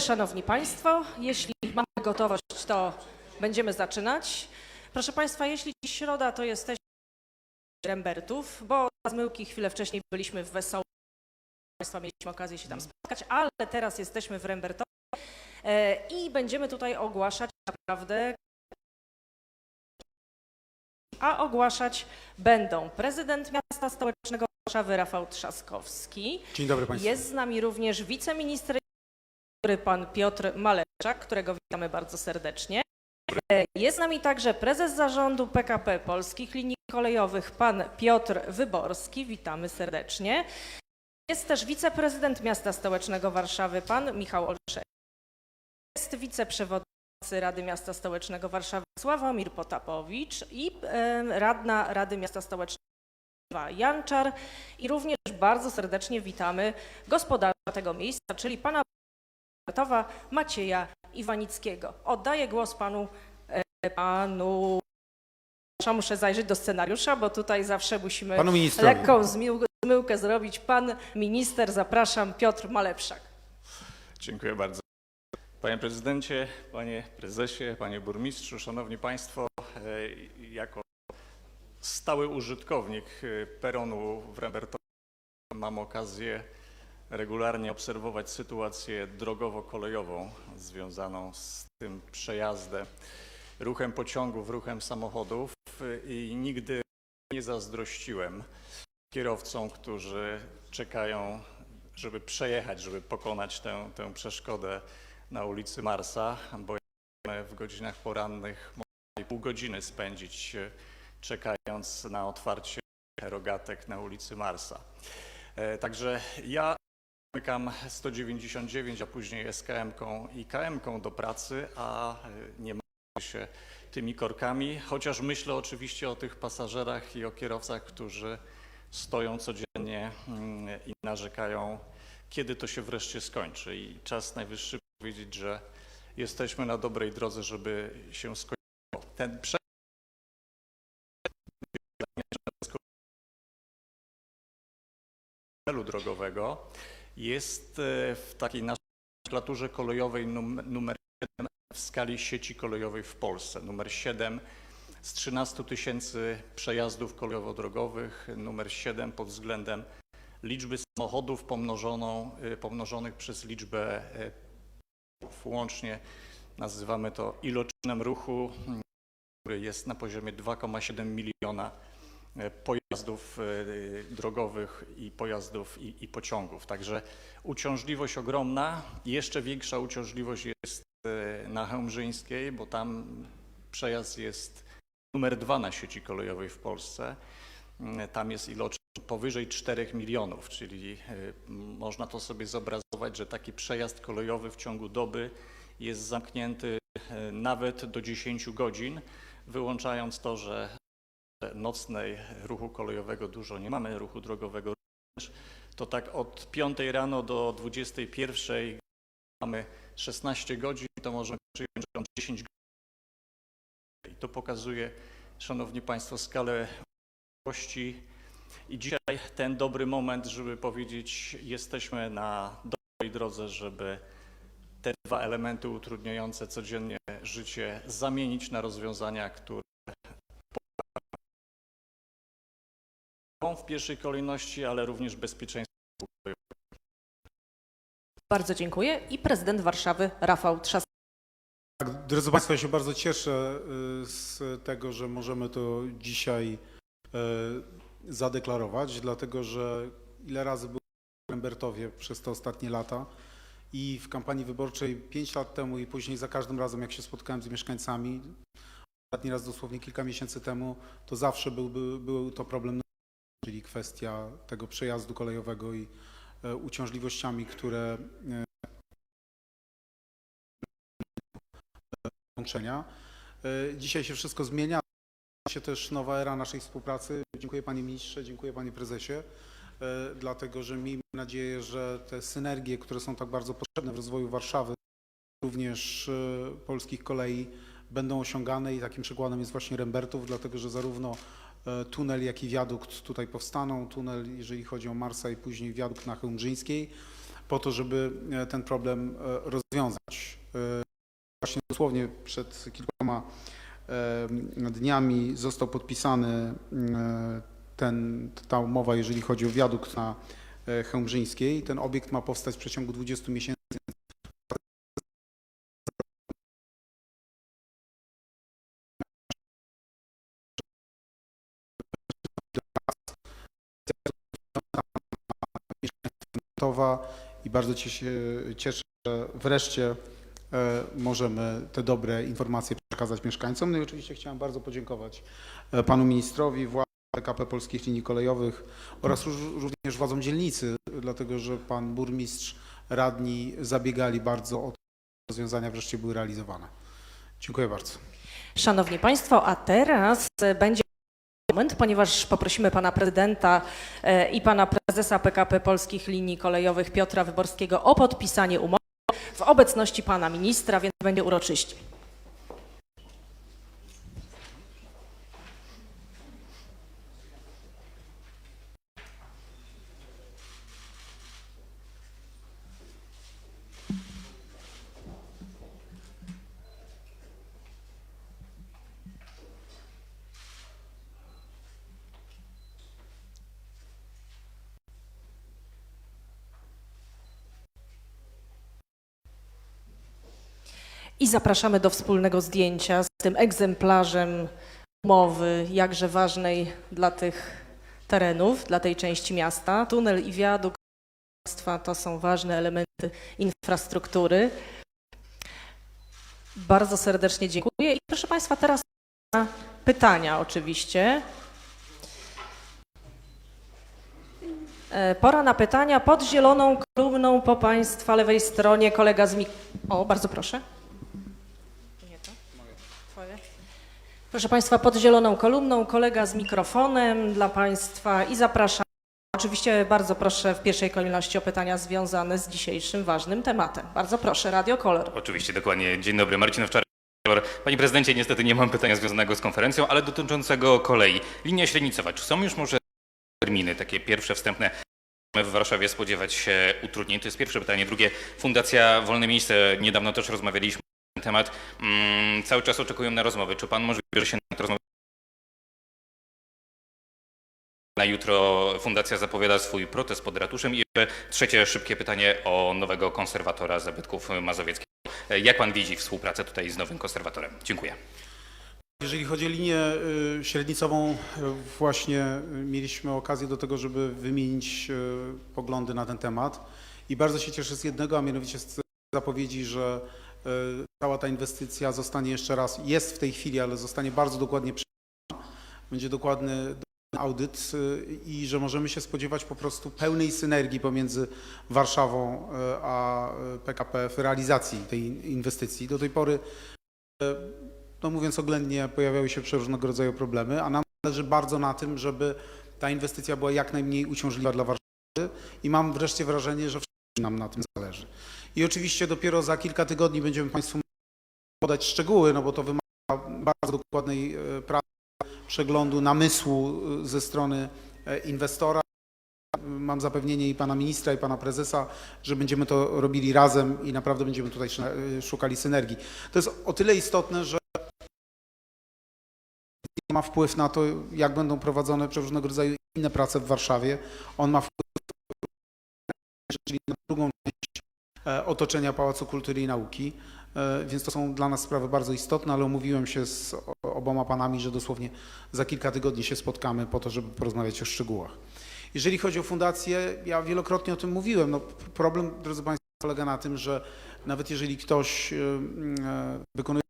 Szanowni Państwo, jeśli mamy gotowość, to będziemy zaczynać. Proszę Państwa, jeśli dziś środa, to jesteśmy w Rembertów, bo z myłki chwilę wcześniej byliśmy w Wesołym. Państwa mieliśmy okazję się tam spotkać, ale teraz jesteśmy w Rembertowie e, i będziemy tutaj ogłaszać naprawdę a ogłaszać będą prezydent miasta stołecznego Warszawy Rafał Trzaskowski. Dzień dobry Państwu. Jest z nami również wiceminister pan Piotr Maleczak, którego witamy bardzo serdecznie. E, Jest z nami także prezes zarządu PKP Polskich Linii Kolejowych, pan Piotr Wyborski. Witamy serdecznie. Jest też wiceprezydent miasta stołecznego Warszawy, pan Michał Olszewski. Jest wiceprzewodniczący Rady Miasta Stołecznego Warszawy Sławomir Potapowicz i e, radna Rady Miasta Stołecznego Janczar. I również bardzo serdecznie witamy gospodarza tego miejsca, czyli pana Martowa Macieja Iwanickiego. Oddaję głos panu, e, panu, Przepraszam, muszę zajrzeć do scenariusza, bo tutaj zawsze musimy Panu ministrowi. lekką zmił- zmyłkę zrobić. Pan minister, zapraszam, Piotr Malepszak. Dziękuję bardzo. Panie prezydencie, panie prezesie, panie burmistrzu, szanowni państwo, e, jako stały użytkownik e, peronu w Rembertowie mam okazję regularnie obserwować sytuację drogowo-kolejową związaną z tym przejazdem, ruchem pociągów, ruchem samochodów i nigdy nie zazdrościłem kierowcom, którzy czekają żeby przejechać, żeby pokonać tę, tę przeszkodę na ulicy Marsa, bo w godzinach porannych można pół godziny spędzić e, czekając na otwarcie rogatek na ulicy Marsa. E, Także ja zamykam 199, a później SKM-ką i KM-ką do pracy, a e, nie martwię się tymi korkami, chociaż myślę oczywiście o tych pasażerach i o kierowcach, którzy stoją codziennie mm, i narzekają, kiedy to się wreszcie skończy. I czas najwyższy powiedzieć, że jesteśmy na dobrej drodze, żeby się skończyło. Ten prze- drogowego jest e, w takiej nomenklaturze kolejowej num- numer 7 w skali sieci kolejowej w Polsce. Numer 7 z 13 tysięcy przejazdów kolejowo-drogowych, numer 7 pod względem liczby samochodów pomnożoną, y, pomnożonych przez liczbę y, łącznie nazywamy to iloczynem ruchu, który jest na poziomie 2,7 miliona pojazdów y, drogowych i pojazdów i, i pociągów. Także uciążliwość ogromna. Jeszcze większa uciążliwość jest y, na Chełmżyńskiej, bo tam przejazd jest numer dwa na sieci kolejowej w Polsce. Mm, Tam jest iloczyn powyżej 4 milionów, czyli można to sobie zobrazować, że taki przejazd kolejowy w ciągu doby jest zamknięty nawet do 10 godzin, wyłączając to, że nocnej ruchu kolejowego dużo nie mamy, ruchu drogowego również, to tak od 5 rano do 21 mamy 16 godzin, to możemy przyjąć, że tam 10 godzin. I to pokazuje, Szanowni Państwo, skalę możliwości. I dzisiaj ten dobry moment, żeby powiedzieć, jesteśmy na dobrej drodze, żeby te dwa elementy utrudniające codziennie życie zamienić na rozwiązania, które w pierwszej kolejności, ale również bezpieczeństwo. Bardzo dziękuję. I prezydent Warszawy Rafał Trzaskowski. Tak, drodzy Państwo, ja się bardzo cieszę y, z tego, że możemy to dzisiaj y, zadeklarować, dlatego że ile razy byłem w Rembertowie przez te ostatnie lata i w kampanii wyborczej 5 lat temu i później za każdym razem, jak się spotkałem z mieszkańcami, ostatni raz dosłownie kilka miesięcy temu, to zawsze był, był, był to problem, czyli kwestia tego przejazdu kolejowego i e, uciążliwościami, które e, łączenia. E, Dzisiaj się wszystko zmienia. Się też nowa era naszej współpracy. Dziękuję Panie Ministrze, dziękuję Panie Prezesie, dlatego że miejmy nadzieję, że te synergie, które są tak bardzo potrzebne w rozwoju Warszawy, również polskich kolei, będą osiągane i takim przykładem jest właśnie Rembertów, dlatego że zarówno tunel, jak i wiadukt tutaj powstaną. Tunel, jeżeli chodzi o Marsa i później wiadukt na Chełmżyńskiej. po to, żeby e, ten problem e, rozwiązać. E, Właśnie dosłownie przed kilkoma e, dniami został podpisany e, ten, ta umowa, jeżeli chodzi o wiadukt na e, Chełmżyńskiej. Ten obiekt ma powstać w przeciągu 20 miesięcy. Gotowa i bardzo ci się cieszę, że wreszcie e, możemy te dobre informacje przekazać mieszkańcom. No i oczywiście chciałem bardzo podziękować e, panu ministrowi, władzom PKP Polskich Linii Kolejowych oraz również władzom dzielnicy, dlatego że pan burmistrz, radni zabiegali bardzo o to, rozwiązania wreszcie były realizowane. Dziękuję bardzo. Szanowni Państwo, a teraz będzie moment, ponieważ poprosimy pana prezydenta e, i pana prezesa PKP Polskich Linii Kolejowych Piotra Wyborskiego o podpisanie umowy w obecności pana ministra, więc będzie uroczyście. I zapraszamy do wspólnego zdjęcia z tym egzemplarzem umowy, jakże ważnej dla tych terenów, dla tej części miasta. Tunel i wiadukt to są ważne elementy infrastruktury. Bardzo serdecznie dziękuję i proszę Państwa, teraz na pytania oczywiście. E, Pora na pytania pod zieloną kolumną po Państwa lewej stronie kolega z mik... O, bardzo proszę. Nie to? Twoje. Proszę Państwa, pod zieloną kolumną kolega z mikrofonem dla Państwa i zapraszam. Oczywiście bardzo proszę w pierwszej kolejności o pytania związane z dzisiejszym ważnym tematem. Bardzo proszę, Radio Kolor. Oczywiście, dokładnie. Dzień dobry, Marcin Owczarek. Panie prezydencie, niestety nie mam pytania związanego z konferencją, ale dotyczącego kolei. Linia średnicowa, czy są już może terminy, takie pierwsze, wstępne? W Warszawie spodziewać się utrudnień? To jest pierwsze pytanie. Drugie, Fundacja Wolne Miejsce, niedawno też rozmawialiśmy ten temat. Mm, cały czas oczekują na rozmowy. Czy pan może bierze się na rozmowę? Na jutro Fundacja zapowiada swój protest pod ratuszem. I jeszcze trzecie szybkie pytanie o nowego konserwatora zabytków mazowieckich. Jak pan widzi współpracę tutaj z nowym konserwatorem? Dziękuję. Jeżeli chodzi o linię y, średnicową, y, właśnie y, mieliśmy okazję do tego, żeby wymienić poglądy na ten temat i bardzo się cieszę z jednego, a mianowicie z zapowiedzi, że cała ta inwestycja zostanie jeszcze raz, jest w tej chwili, ale zostanie bardzo dokładnie przeprowadzona. Będzie dokładny dokładny audyt y, i że możemy się spodziewać po prostu pełnej synergii pomiędzy Warszawą y, a PKP w realizacji tej inwestycji. Do tej pory no mówiąc oględnie, pojawiały się przeróżnego rodzaju problemy, a nam zależy bardzo na tym, żeby ta inwestycja była jak najmniej uciążliwa dla Warszawy i mam wreszcie wrażenie, że nam na tym zależy. I oczywiście dopiero za kilka tygodni będziemy Państwu podać szczegóły, no bo to wymaga bardzo dokładnej e, pracy, przeglądu, namysłu e, ze strony e, inwestora. Mam zapewnienie i pana ministra, i pana prezesa, że będziemy to robili razem i naprawdę będziemy tutaj sz- szukali synergii. To jest o tyle istotne, że ma wpływ na to, jak będą prowadzone różnego rodzaju inne prace w Warszawie. On ma wpływ czyli na drugą część e, otoczenia Pałacu Kultury i Nauki, E, więc to są dla nas sprawy bardzo istotne, ale umówiłem się z oboma panami, że dosłownie za kilka tygodni się spotkamy po to, żeby porozmawiać o szczegółach. Jeżeli chodzi o fundację, ja wielokrotnie o tym mówiłem. No, problem, drodzy Państwo, polega na tym, że nawet jeżeli ktoś e, e, wykonuje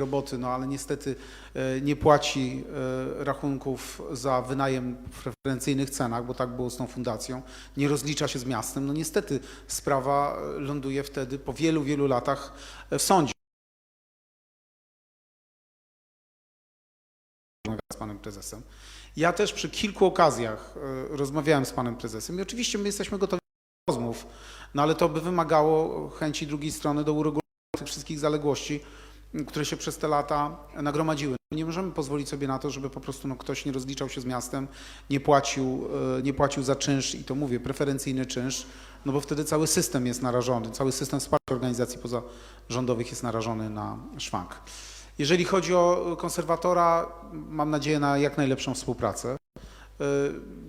roboty, no ale niestety e, nie płaci e, rachunków za wynajem w preferencyjnych cenach, bo tak było z tą fundacją, nie rozlicza się z miastem, no niestety sprawa e, ląduje wtedy po wielu, wielu latach w sądzie. z panem prezesem. Ja też przy kilku okazjach rozmawiałem z panem prezesem i oczywiście my jesteśmy gotowi do rozmów, no ale to by wymagało chęci drugiej strony do uregulowania tych wszystkich zaległości, które się przez te lata nagromadziły. Nie możemy pozwolić sobie na to, żeby po prostu no, ktoś nie rozliczał się z miastem, nie płacił, e, nie płacił za czynsz i to mówię, preferencyjny czynsz, no bo wtedy cały system jest narażony, cały system wsparcia organizacji pozarządowych jest narażony na szwank. Jeżeli chodzi o konserwatora, mam nadzieję na jak najlepszą współpracę. E,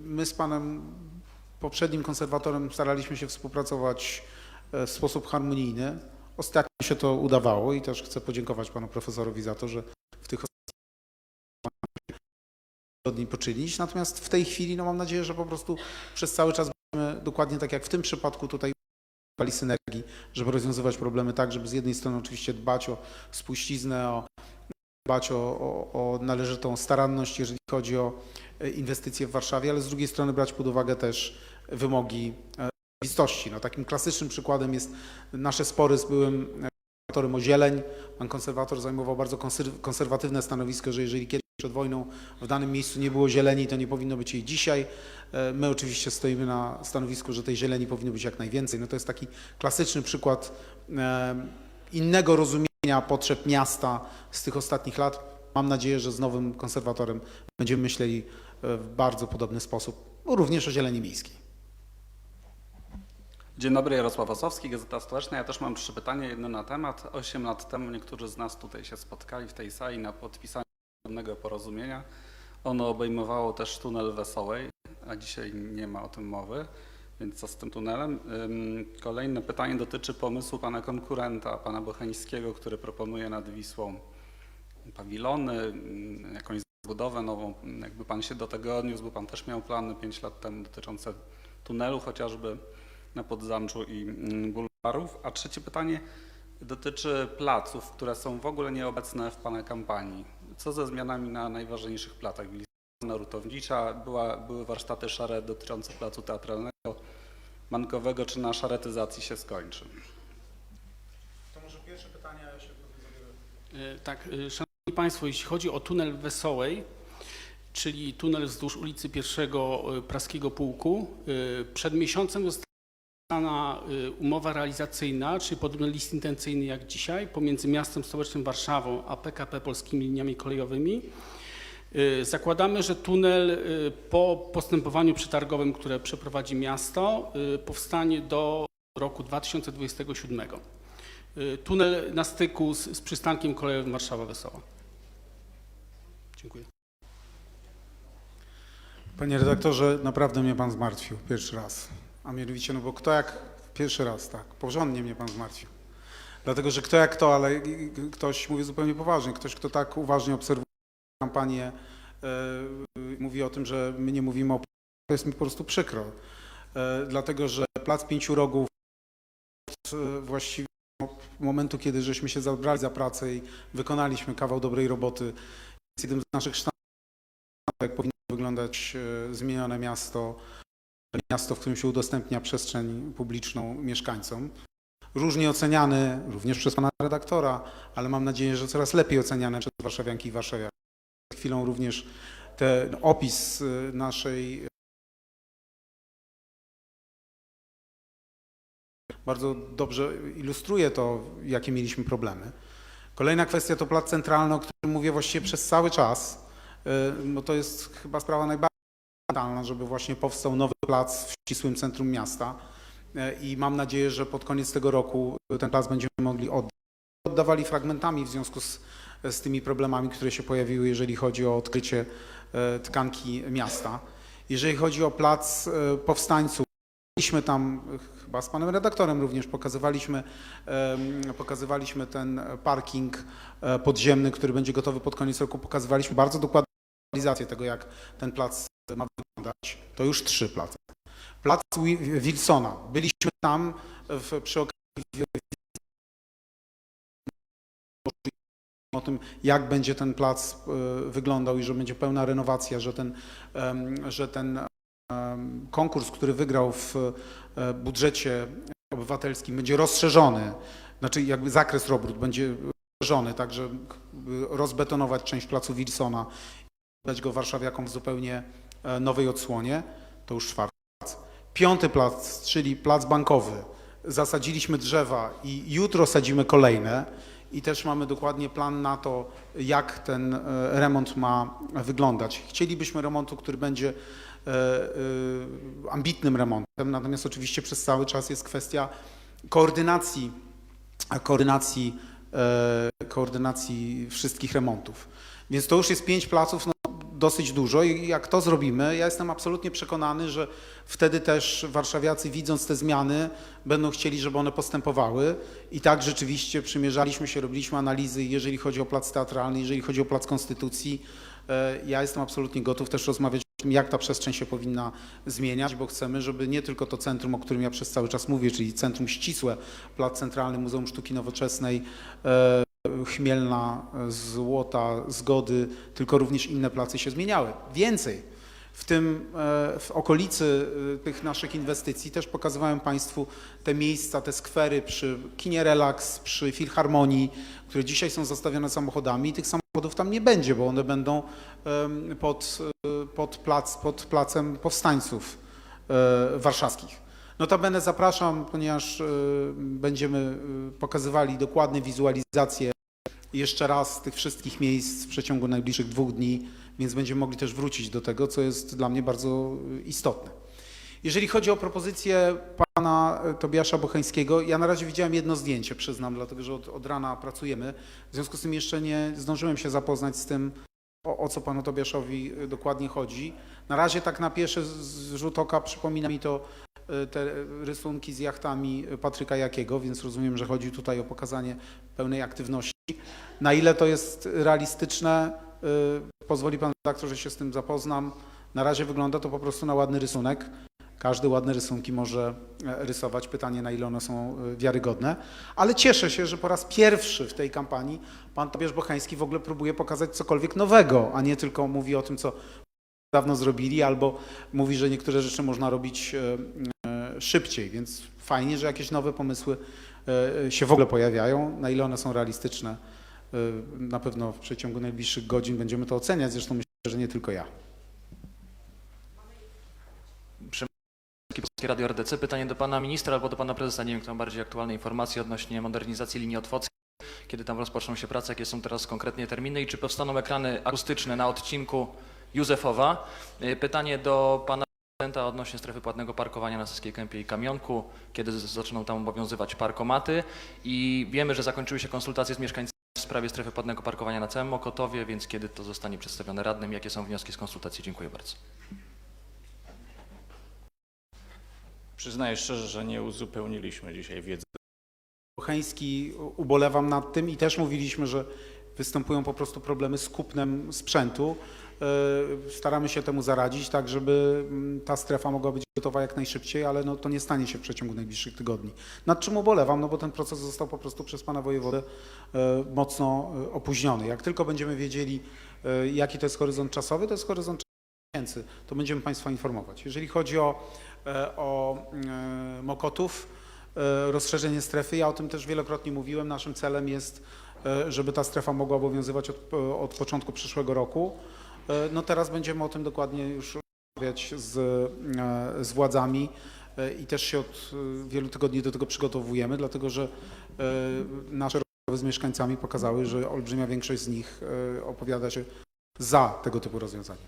My z panem poprzednim konserwatorem staraliśmy się współpracować e, w sposób harmonijny. Ostatnio się to udawało i też chcę podziękować panu profesorowi za to, że w tych ostatnich poczynić. Natomiast w tej chwili no mam nadzieję, że po prostu przez cały czas będziemy dokładnie tak jak w tym przypadku tutaj szukali synergii, żeby rozwiązywać problemy tak, żeby z jednej strony oczywiście dbać o spuściznę, o, dbać o, o, o należytą staranność, jeżeli chodzi o e, inwestycje w Warszawie, ale z drugiej strony brać pod uwagę też wymogi e, rzeczywistości. No, takim klasycznym przykładem jest nasze spory z byłym e, konserwatorem o zieleń. Pan konserwator zajmował bardzo konser- konserwatywne stanowisko, że jeżeli kiedyś przed wojną w danym miejscu nie było zieleni, to nie powinno być jej dzisiaj. E, My oczywiście stoimy na stanowisku, że tej zieleni powinno być jak najwięcej. No to jest taki klasyczny przykład e, innego rozumienia potrzeb miasta z tych ostatnich lat. Mam nadzieję, że z nowym konserwatorem będziemy myśleli w bardzo podobny sposób, również o zieleni miejskiej. Dzień dobry, Jarosław Osowski, Gazeta Stołeczna. Ja też mam trzy pytania, jedno na temat. Osiem lat temu niektórzy z nas tutaj się spotkali w tej sali na podpisaniu pewnego porozumienia. Ono obejmowało też tunel Wesołej, a dzisiaj nie ma o tym mowy, więc co z tym tunelem? Kolejne pytanie dotyczy pomysłu pana konkurenta, pana Bocheńskiego, który proponuje nad Wisłą pawilony, jakąś budowę nową. Jakby pan się do tego odniósł, bo pan też miał plany pięć lat temu dotyczące tunelu chociażby na Podzamczu i mm, bulwarów. A trzecie pytanie dotyczy placów, które są w ogóle nieobecne w Pana kampanii. Co ze zmianami na najważniejszych placach? Wilisana, Rutownicza, była, były warsztaty szare dotyczące placu teatralnego, bankowego, czy na szaretyzacji się skończy? To może pierwsze pytanie, ja się E, Tak, e, Szanowni Państwo, jeśli chodzi o tunel Wesołej, czyli tunel wzdłuż ulicy 1 Praskiego Pułku, e, przed miesiącem została podpisana e, umowa realizacyjna, czyli podobny list intencyjny jak dzisiaj, pomiędzy miastem stołecznym Warszawą a PKP Polskimi Liniami Kolejowymi. E, Zakładamy, że tunel e, po postępowaniu przetargowym, które przeprowadzi miasto, powstanie do roku 2027. Y, Tunel na styku z, z przystankiem kolejowym Warszawa Wesoła. Dziękuję. Panie redaktorze, naprawdę mnie pan zmartwił pierwszy raz. A mianowicie, no bo kto jak pierwszy raz, tak, porządnie mnie pan zmartwił. Dlatego, że kto jak to, ale ktoś, mówię zupełnie poważnie, ktoś, kto tak uważnie obserwuje kampanię, e, mówi o tym, że my nie mówimy o to jest mi po prostu przykro. E, dlatego, że Plac Pięciu Rogów e, właściwie momentu, kiedy żeśmy się zabrali za pracę i wykonaliśmy kawał dobrej roboty, jest jednym z naszych sztandarów, jak powinno wyglądać zmienione miasto, miasto, w którym się udostępnia przestrzeń publiczną mieszkańcom. Różnie oceniany również przez pana redaktora, ale mam nadzieję, że coraz lepiej oceniany przez warszawianki i warszawiaków. Przed chwilą również ten opis e, naszej bardzo dobrze ilustruje to, jakie mieliśmy problemy. Kolejna kwestia to plac centralny, o którym mówię właściwie przez cały czas. E, No to jest chyba sprawa najbardziej fundamentalna, żeby właśnie powstał nowy plac w ścisłym centrum miasta. E, I mam nadzieję, że pod koniec tego roku ten plac będziemy mogli oddać. Oddawali fragmentami w związku z, z tymi problemami, które się pojawiły, jeżeli chodzi o odkrycie e, tkanki miasta. Jeżeli chodzi o plac e, powstańców, byliśmy tam chyba z panem redaktorem również, pokazywaliśmy, pokazywaliśmy ten parking podziemny, który będzie gotowy pod koniec roku. Pokazywaliśmy bardzo dokładną realizację tego, jak ten plac ma wyglądać. To już trzy place. Plac Wi- Wilsona. Byliśmy tam w, przy okazji o tym, jak będzie ten plac e, wyglądał i że będzie pełna renowacja, że ten, że ten konkurs, który wygrał w e, budżecie obywatelskim będzie rozszerzony, znaczy jakby zakres robót będzie rozszerzony, tak żeby rozbetonować część placu Wilsona i dać go warszawiakom w zupełnie nowej odsłonie, to już czwarty plac. Piąty plac, czyli plac bankowy. Zasadziliśmy drzewa i jutro sadzimy kolejne i też mamy dokładnie plan na to, jak ten e, remont ma wyglądać. Chcielibyśmy remontu, który będzie e, e, ambitnym remontem, natomiast oczywiście przez cały czas jest kwestia koordynacji, koordynacji, e, koordynacji wszystkich remontów. Więc to już jest pięć placów, no, dosyć dużo i jak to zrobimy, ja jestem absolutnie przekonany, że wtedy też warszawiacy widząc te zmiany będą chcieli, żeby one postępowały i tak rzeczywiście przymierzaliśmy się, robiliśmy analizy, jeżeli chodzi o plac teatralny, jeżeli chodzi o plac Konstytucji. E, Ja jestem absolutnie gotów też rozmawiać o tym, jak ta przestrzeń się powinna zmieniać, bo chcemy, żeby nie tylko to centrum, o którym ja przez cały czas mówię, czyli centrum ścisłe, Plac Centralny, Muzeum Sztuki Nowoczesnej, e, Chmielna, Złota, Zgody, tylko również inne place się zmieniały. Więcej, w tym e, w okolicy e, tych naszych inwestycji też pokazywałem Państwu te miejsca, te skwery przy kinie Relax, przy Filharmonii, które dzisiaj są zastawione samochodami i tych samochodów tam nie będzie, bo one będą pod, e, pod, plac, pod placem powstańców warszawskich. Notabene zapraszam, ponieważ e, będziemy e, pokazywali dokładne wizualizacje jeszcze raz tych wszystkich miejsc w przeciągu najbliższych dwóch dni, więc będziemy mogli też wrócić do tego, co jest dla mnie bardzo e, istotne. Jeżeli chodzi o propozycję pana Tobiasza Bocheńskiego, ja na razie widziałem jedno zdjęcie, przyznam, dlatego że od, od rana pracujemy. W związku z tym jeszcze nie zdążyłem się zapoznać z tym, o, o co panu Tobiaszowi dokładnie chodzi. Na razie tak na pierwszy rzut oka przypomina mi to te rysunki z jachtami Patryka Jakiego, więc rozumiem, że chodzi tutaj o pokazanie pełnej aktywności. Na ile to jest realistyczne, y, pozwoli pan redaktor, że się z tym zapoznam. Na razie wygląda to po prostu na ładny rysunek. Każdy ładne rysunki może e, rysować. Pytanie, na ile one są e, wiarygodne. Ale cieszę się, że po raz pierwszy w tej kampanii pan Tobiasz Bochański w ogóle próbuje pokazać cokolwiek nowego, a nie tylko mówi o tym, co dawno zrobili, albo mówi, że niektóre rzeczy można robić e, szybciej. Więc fajnie, że jakieś nowe pomysły e, się w ogóle pojawiają. Na ile one są realistyczne, e, na pewno w przeciągu najbliższych godzin będziemy to oceniać. Zresztą myślę, że nie tylko ja. Polskie Radio RDC. Pytanie do pana ministra albo do pana prezesa. Nie wiem, kto ma bardziej aktualne informacje odnośnie modernizacji linii otwockiej. Kiedy tam rozpoczną się prace, jakie są teraz konkretnie terminy i czy powstaną ekrany akustyczne na odcinku Józefowa? Pytanie do pana odnośnie strefy płatnego parkowania na Saskiej Kępie i Kamionku. Kiedy zaczną tam obowiązywać parkomaty? I wiemy, że zakończyły się konsultacje z mieszkańcami w sprawie strefy płatnego parkowania na całym Mokotowie, więc kiedy to zostanie przedstawione radnym? Jakie są wnioski z konsultacji? Dziękuję bardzo. Przyznaję szczerze, że nie uzupełniliśmy dzisiaj wiedzy. Bocheński ubolewam nad tym i też mówiliśmy, że występują po prostu problemy z kupnem sprzętu. E, Staramy się temu zaradzić, tak żeby mm, ta strefa mogła być gotowa jak najszybciej, ale no, to nie stanie się w przeciągu najbliższych tygodni. Nad czym ubolewam, no bo ten proces został po prostu przez pana wojewodę e, mocno e, opóźniony. Jak tylko będziemy wiedzieli, jaki to jest horyzont czasowy, to jest horyzont miesięcy, to będziemy Państwa informować. Jeżeli chodzi o, o Mokotów, rozszerzenie strefy, ja o tym też wielokrotnie mówiłem. Naszym celem jest, żeby ta strefa mogła obowiązywać od, od początku przyszłego roku. E, No teraz będziemy o tym dokładnie już rozmawiać z, e, z władzami e, i też się od wielu tygodni do tego przygotowujemy, dlatego że nasze rozmowy z mieszkańcami pokazały, że olbrzymia większość z nich opowiada się za tego typu rozwiązaniem.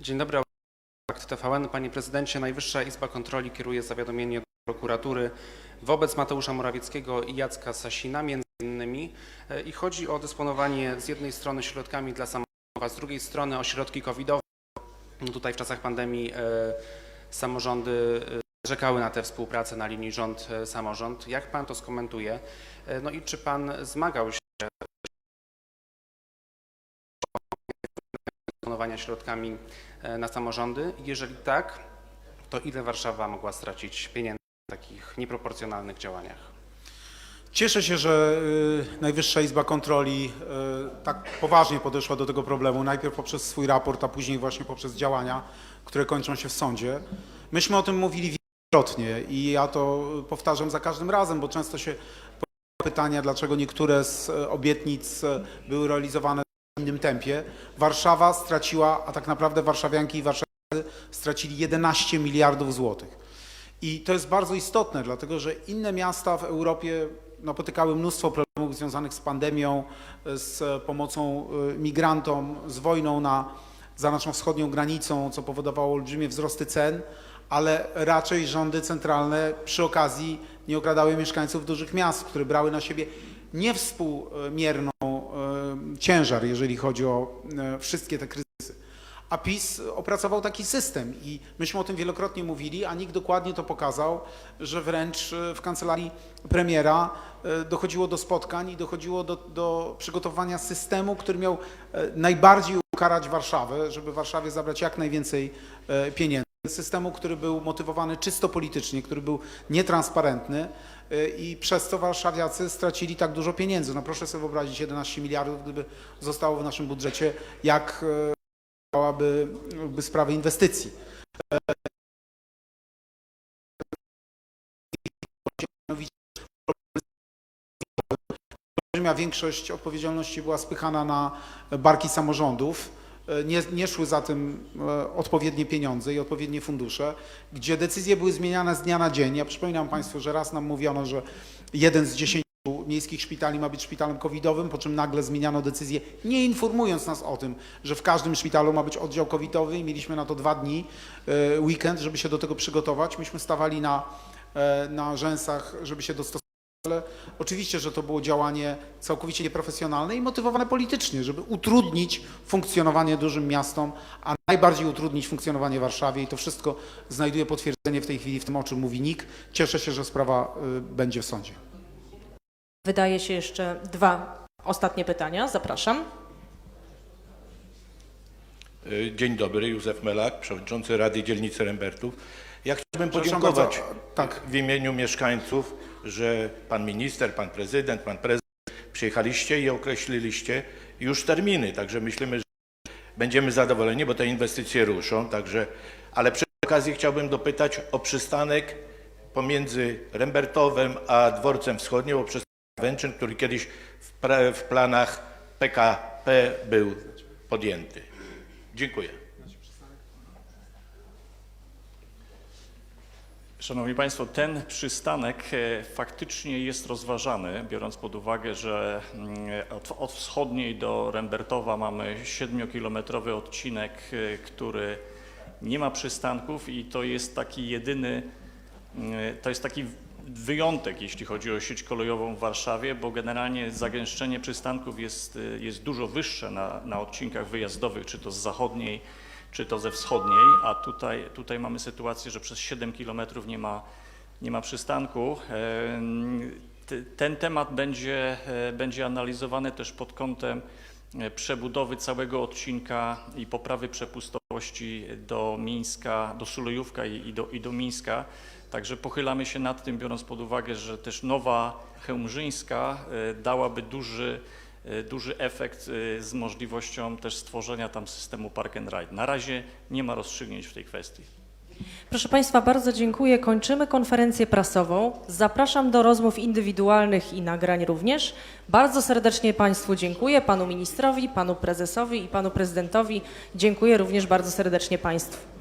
Dzień dobry, TVN. Panie prezydencie, Najwyższa Izba Kontroli kieruje zawiadomienie do prokuratury wobec Mateusza Morawieckiego i Jacka Sasina między innymi e, i chodzi o dysponowanie z jednej strony środkami dla samorządów, z drugiej strony o środki covidowe. No Tutaj w czasach pandemii e, samorządy e, narzekały na tę współpracę na linii rząd-samorząd. Jak pan to skomentuje? No i czy pan zmagał się dysponowania środkami e, na samorządy? Jeżeli tak, to ile Warszawa mogła stracić pieniędzy w takich nieproporcjonalnych działaniach? Cieszę się, że y, Najwyższa Izba Kontroli y, tak poważnie podeszła do tego problemu, najpierw poprzez swój raport, a później właśnie poprzez działania, które kończą się w sądzie. Myśmy o tym mówili wielokrotnie i ja to powtarzam za każdym razem, bo często się pytania, dlaczego niektóre z e, obietnic e, były realizowane innym tempie. Warszawa straciła, a tak naprawdę warszawianki i warszawiacy stracili 11 miliardów złotych. I to jest bardzo istotne, dlatego że inne miasta w Europie napotykały mnóstwo problemów związanych z pandemią, z pomocą y, migrantom, z wojną na, za naszą wschodnią granicą, co powodowało olbrzymie wzrosty cen, ale raczej rządy centralne przy okazji nie okradały mieszkańców dużych miast, które brały na siebie niewspółmierną ciężar, jeżeli chodzi o y, wszystkie te kryzysy. A PiS opracował taki system i myśmy o tym wielokrotnie mówili, a nikt dokładnie to pokazał, że wręcz e, w kancelarii premiera e, dochodziło do spotkań i dochodziło do, do przygotowania systemu, który miał e, najbardziej ukarać Warszawę, żeby Warszawie zabrać jak najwięcej e, pieniędzy. Systemu, który był motywowany czysto politycznie, który był nietransparentny e, i przez to warszawiacy stracili tak dużo pieniędzy. No proszę sobie wyobrazić 11 miliardów, gdyby zostało w naszym budżecie, jak e, działałaby by sprawy inwestycji. Olbrzymia większość odpowiedzialności była spychana na barki samorządów. Nie, nie szły za tym e, odpowiednie pieniądze i odpowiednie fundusze, gdzie decyzje były zmieniane z dnia na dzień. Ja przypominam Państwu, że raz nam mówiono, że jeden z dziesięciu miejskich szpitali ma być szpitalem covidowym, po czym nagle zmieniano decyzję, nie informując nas o tym, że w każdym szpitalu ma być oddział covidowy i mieliśmy na to dwa dni, e, weekend, żeby się do tego przygotować. Myśmy stawali na, e, na rzęsach, żeby się dostosować, ale oczywiście, że to było działanie całkowicie nieprofesjonalne i motywowane politycznie, żeby utrudnić funkcjonowanie dużym miastom, a najbardziej utrudnić funkcjonowanie Warszawie i to wszystko znajduje potwierdzenie w tej chwili w tym, o czym mówi NIK. Cieszę się, że sprawa y, będzie w sądzie. Wydaje się jeszcze dwa ostatnie pytania. Zapraszam. Y, Dzień dobry, Józef Melak, przewodniczący Rady Dzielnicy Rembertów. Ja chciałbym podziękować tak. w imieniu mieszkańców, że pan minister, pan prezydent, pan prezes przyjechaliście i określiliście już terminy, także myślimy, że będziemy zadowoleni, bo te inwestycje ruszą, także, ale przy okazji chciałbym dopytać o przystanek pomiędzy Rembertowem a Dworcem Wschodnim, o przystanek Węczyn, który kiedyś w, w planach PKP był podjęty. Dziękuję. Szanowni Państwo, ten przystanek e, faktycznie jest rozważany, biorąc pod uwagę, że mm, od, od wschodniej do Rembertowa mamy 7-kilometrowy odcinek, e, który nie ma przystanków i to jest taki jedyny, mm, to jest taki wyjątek, jeśli chodzi o sieć kolejową w Warszawie, bo generalnie zagęszczenie przystanków jest, e, jest dużo wyższe na, na odcinkach wyjazdowych, czy to z zachodniej, czy to ze wschodniej, a tutaj, tutaj mamy sytuację, że przez 7 kilometrów nie ma, nie ma przystanku. Ten temat będzie, e, będzie analizowany też pod kątem e, przebudowy całego odcinka i poprawy przepustowości do Mińska, do Sulejówka i, i, do, i do Mińska. Także pochylamy się nad tym, biorąc pod uwagę, że też nowa Chełmżyńska e, dałaby duży, duży efekt e, z możliwością też stworzenia tam systemu park and ride. Na razie nie ma rozstrzygnięć w tej kwestii. Proszę Państwa, bardzo dziękuję. Kończymy konferencję prasową. Zapraszam do rozmów indywidualnych i nagrań również. Bardzo serdecznie Państwu dziękuję, Panu Ministrowi, Panu Prezesowi i Panu Prezydentowi. Dziękuję również bardzo serdecznie Państwu.